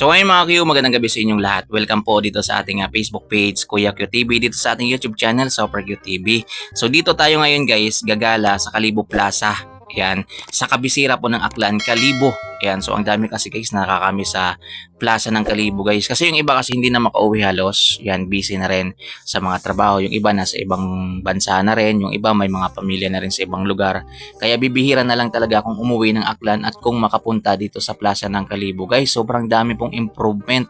So ayun mga Q, magandang gabi sa inyong lahat. Welcome po dito sa ating ah, Facebook page, Kuya Q TV, dito sa ating YouTube channel, Super Q TV. So dito tayo ngayon guys, gagala sa Kalibo Plaza. Yan, sa kabisira po ng Aklan, Kalibo. Yan, so ang dami kasi guys nakakami sa Plaza ng Kalibo guys. Kasi yung iba kasi hindi na makauwi halos. Yan, busy na rin sa mga trabaho. Yung iba nasa ibang bansa na rin. Yung iba may mga pamilya na rin sa ibang lugar. Kaya bibihira na lang talaga kung umuwi ng Aklan at kung makapunta dito sa Plaza ng Kalibo. Guys, sobrang dami pong improvement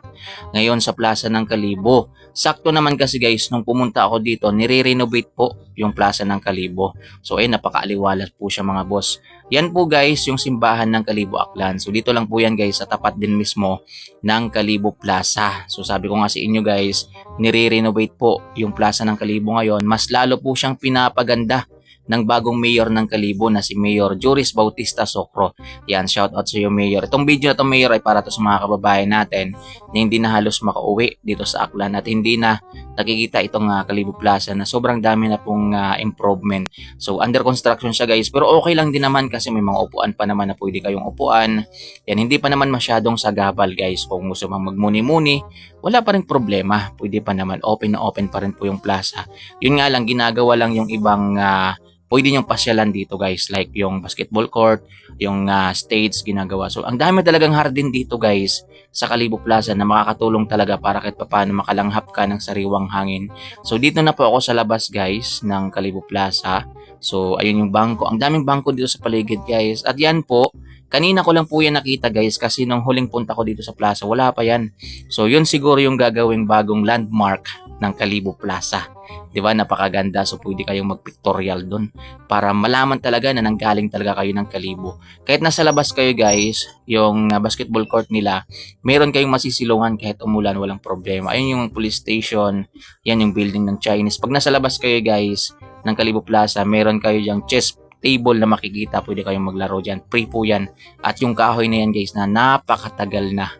ngayon sa Plaza ng Kalibo. Sakto naman kasi guys, nung pumunta ako dito, nire-renovate po yung Plaza ng Kalibo. So ayun, napakaaliwalas po siya mga boss. Yan po guys, yung simbahan ng Kalibo Aklan. So dito lang po yan guys, sa tapat din mismo ng Kalibo Plaza. So sabi ko nga sa inyo guys, nire-renovate po yung Plaza ng Kalibo ngayon. Mas lalo po siyang pinapaganda ng bagong mayor ng Kalibo na si Mayor Joris Bautista Socro. Yan, shout out sa iyo Mayor. Itong video na to Mayor ay para to sa mga kababayan natin na hindi na halos makauwi dito sa Aklan at hindi na nakikita itong uh, Kalibo Plaza na sobrang dami na pong uh, improvement. So under construction siya guys pero okay lang din naman kasi may mga upuan pa naman na pwede kayong upuan. Yan, hindi pa naman masyadong sagabal guys kung gusto mang magmuni-muni wala pa rin problema. Pwede pa naman open na open pa rin po yung plaza. Yun nga lang ginagawa lang yung ibang uh, pwede niyong pasyalan dito guys like yung basketball court, yung uh, stage ginagawa. So ang dami talagang hardin dito guys sa Kalibo Plaza na makakatulong talaga para kahit paano makalanghap ka ng sariwang hangin. So dito na po ako sa labas guys ng Kalibo Plaza. So ayun yung bangko. Ang daming bangko dito sa paligid guys. At yan po, Kanina ko lang po yan nakita guys kasi nung huling punta ko dito sa plaza, wala pa yan. So yun siguro yung gagawing bagong landmark ng Kalibo Plaza. 'Di ba? Napakaganda. So pwede kayong mag-pictorial doon para malaman talaga na nanggaling talaga kayo ng Kalibo. Kahit nasa labas kayo guys, yung uh, basketball court nila, meron kayong masisilungan kahit umulan, walang problema. Ayun yung police station, yan yung building ng Chinese. Pag nasa labas kayo guys ng Kalibo Plaza, meron kayo yung chess table na makikita, pwede kayong maglaro dyan. Free po yan. At yung kahoy na yan guys na napakatagal na